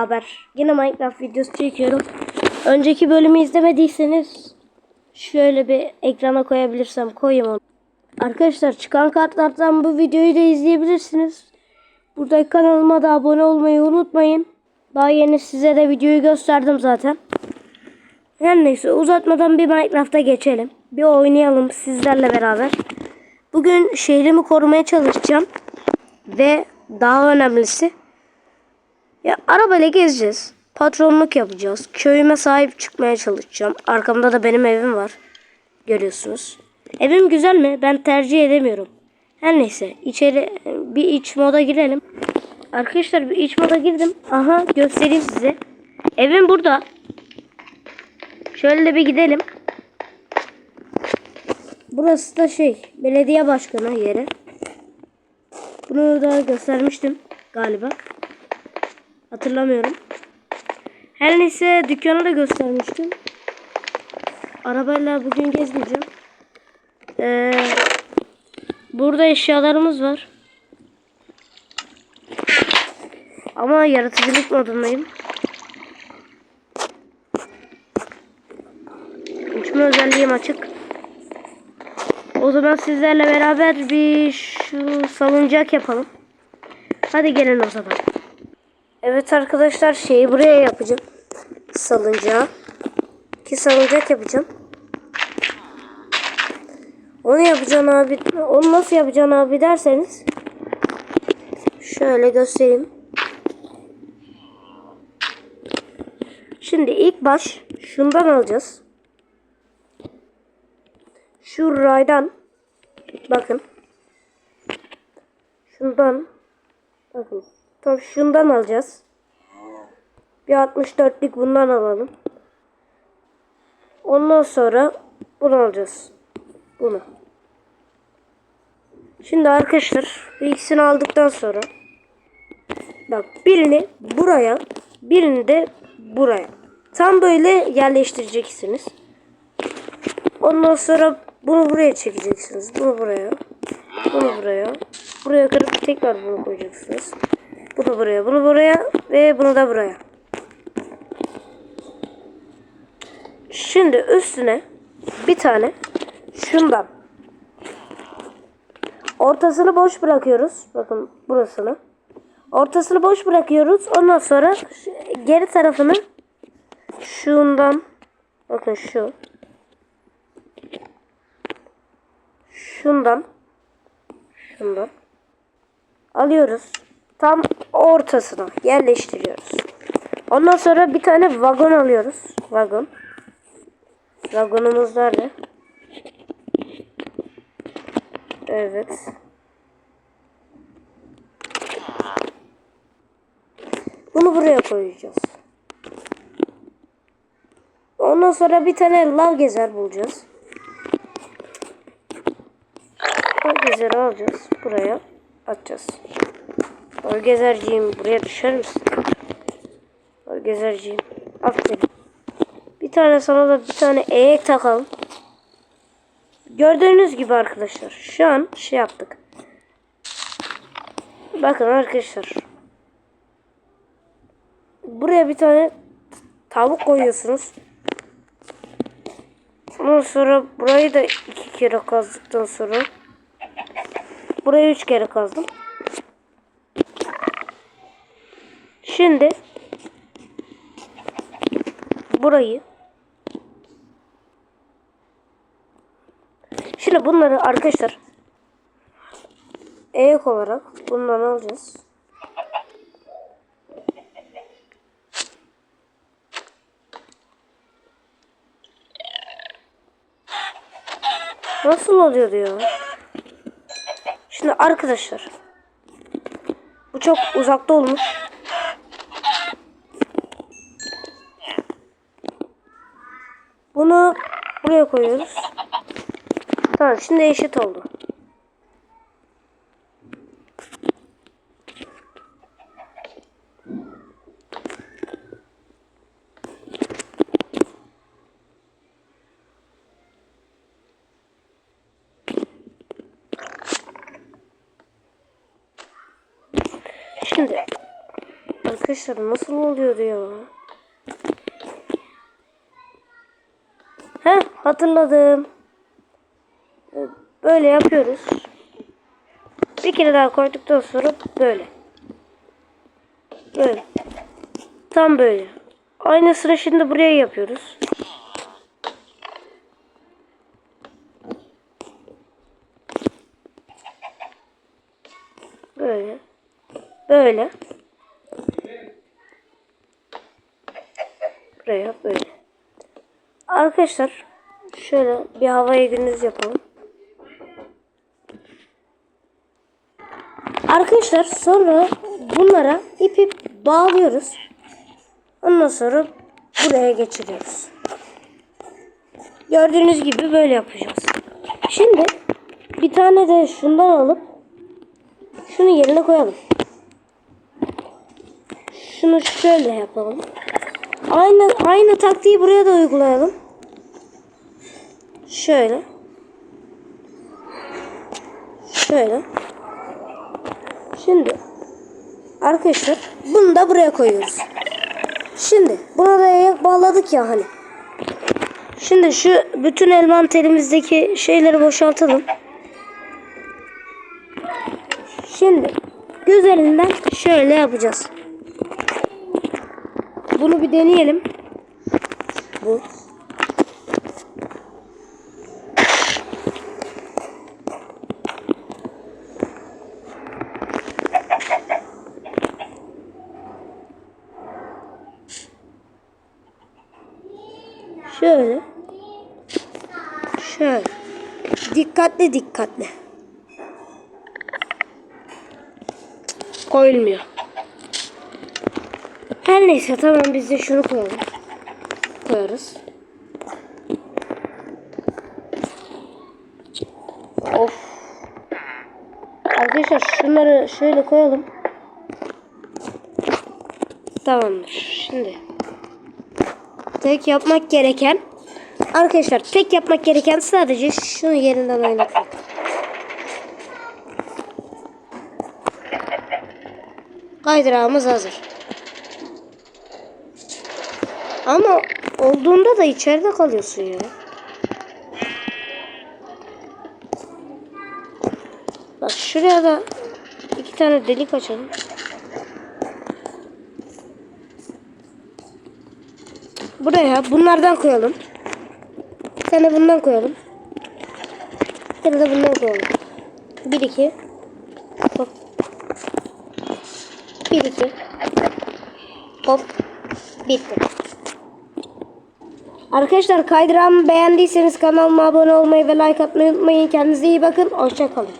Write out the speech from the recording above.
Haber. Yine Minecraft videosu çekiyorum. Önceki bölümü izlemediyseniz şöyle bir ekrana koyabilirsem koyayım onu. Arkadaşlar çıkan kartlardan bu videoyu da izleyebilirsiniz. Burada kanalıma da abone olmayı unutmayın. Daha yeni size de videoyu gösterdim zaten. Her neyse uzatmadan bir Minecraft'a geçelim. Bir oynayalım sizlerle beraber. Bugün şehrimi korumaya çalışacağım. Ve daha önemlisi ya arabayla gezeceğiz. Patronluk yapacağız. Köyüme sahip çıkmaya çalışacağım. Arkamda da benim evim var. Görüyorsunuz. Evim güzel mi? Ben tercih edemiyorum. Her neyse içeri bir iç moda girelim. Arkadaşlar bir iç moda girdim. Aha göstereyim size. Evim burada. Şöyle de bir gidelim. Burası da şey belediye başkanı yeri. Bunu da göstermiştim galiba. Hatırlamıyorum. Her neyse dükkanı da göstermiştim. Arabayla bugün gezmeyeceğim. Ee, burada eşyalarımız var. Ama yaratıcılık modundayım. Uçma özelliğim açık. O zaman sizlerle beraber bir şu salıncak yapalım. Hadi gelin o zaman. Evet arkadaşlar şeyi buraya yapacağım. Salıncağı. Ki salıncak yapacağım. Onu yapacaksın abi. Onu nasıl yapacaksın abi derseniz. Şöyle göstereyim. Şimdi ilk baş şundan alacağız. Şu raydan bakın. Şundan bakın. Tam şundan alacağız. Bir 64'lük bundan alalım. Ondan sonra bunu alacağız. Bunu. Şimdi arkadaşlar ikisini aldıktan sonra bak birini buraya birini de buraya. Tam böyle yerleştireceksiniz. Ondan sonra bunu buraya çekeceksiniz. Bunu buraya. Bunu buraya. Buraya kırıp tekrar bunu koyacaksınız. Bunu buraya, bunu buraya ve bunu da buraya. Şimdi üstüne bir tane şundan. Ortasını boş bırakıyoruz. Bakın burasını. Ortasını boş bırakıyoruz. Ondan sonra geri tarafını şundan bakın şu şundan şundan alıyoruz. Tam ortasına yerleştiriyoruz. Ondan sonra bir tane vagon alıyoruz. Vagon. Vagonumuz nerede? Evet. Bunu buraya koyacağız. Ondan sonra bir tane lav gezer bulacağız. Lav gezeri alacağız. Buraya atacağız. Lav gezerciğim buraya düşer misin? Lav gezerciğim. Aferin. Bir tane sana da bir tane eğek takalım. Gördüğünüz gibi arkadaşlar. Şu an şey yaptık. Bakın arkadaşlar. Buraya bir tane tavuk koyuyorsunuz. Ondan sonra burayı da iki kere kazdıktan sonra burayı üç kere kazdım. Şimdi burayı Şimdi bunları arkadaşlar ek olarak bundan alacağız. Nasıl oluyor diyor. Şimdi arkadaşlar bu çok uzakta olmuş. Bunu buraya koyuyoruz. Tamam şimdi eşit oldu. Şimdi arkadaşlar nasıl oluyor ya? Hatırladım. Böyle yapıyoruz. Bir kere daha koyduktan sonra böyle. Böyle. Tam böyle. Aynısını şimdi buraya yapıyoruz. Böyle. Böyle. Buraya böyle. Arkadaşlar şöyle bir havaya gündüz yapalım. Arkadaşlar sonra bunlara ip ip bağlıyoruz. Ondan sonra buraya geçiriyoruz. Gördüğünüz gibi böyle yapacağız. Şimdi bir tane de şundan alıp şunu yerine koyalım. Şunu şöyle yapalım. Aynı aynı taktiği buraya da uygulayalım. Şöyle. Şöyle. Şimdi arkadaşlar bunu da buraya koyuyoruz. Şimdi buna da ayak bağladık ya hani. Şimdi şu bütün elmanterimizdeki şeyleri boşaltalım. Şimdi güzelinden şöyle yapacağız. Bunu bir deneyelim. Bu. Şöyle. Şöyle. Dikkatli dikkatli. Koyulmuyor. Her neyse tamam biz de şunu koyalım. Koyarız. Of. Arkadaşlar şunları şöyle koyalım. Tamamdır. Şimdi tek yapmak gereken arkadaşlar tek yapmak gereken sadece şunu yerinden oynatmak. Kaydırağımız hazır. Ama olduğunda da içeride kalıyorsun ya. Bak şuraya da iki tane delik açalım. Buraya bunlardan koyalım. Tane bundan koyalım. Bir tane de bundan koyalım. Bir iki. Hop. Bir iki. Hop. Bitti. Arkadaşlar kaydırağımı beğendiyseniz kanalıma abone olmayı ve like atmayı unutmayın. Kendinize iyi bakın. Hoşçakalın.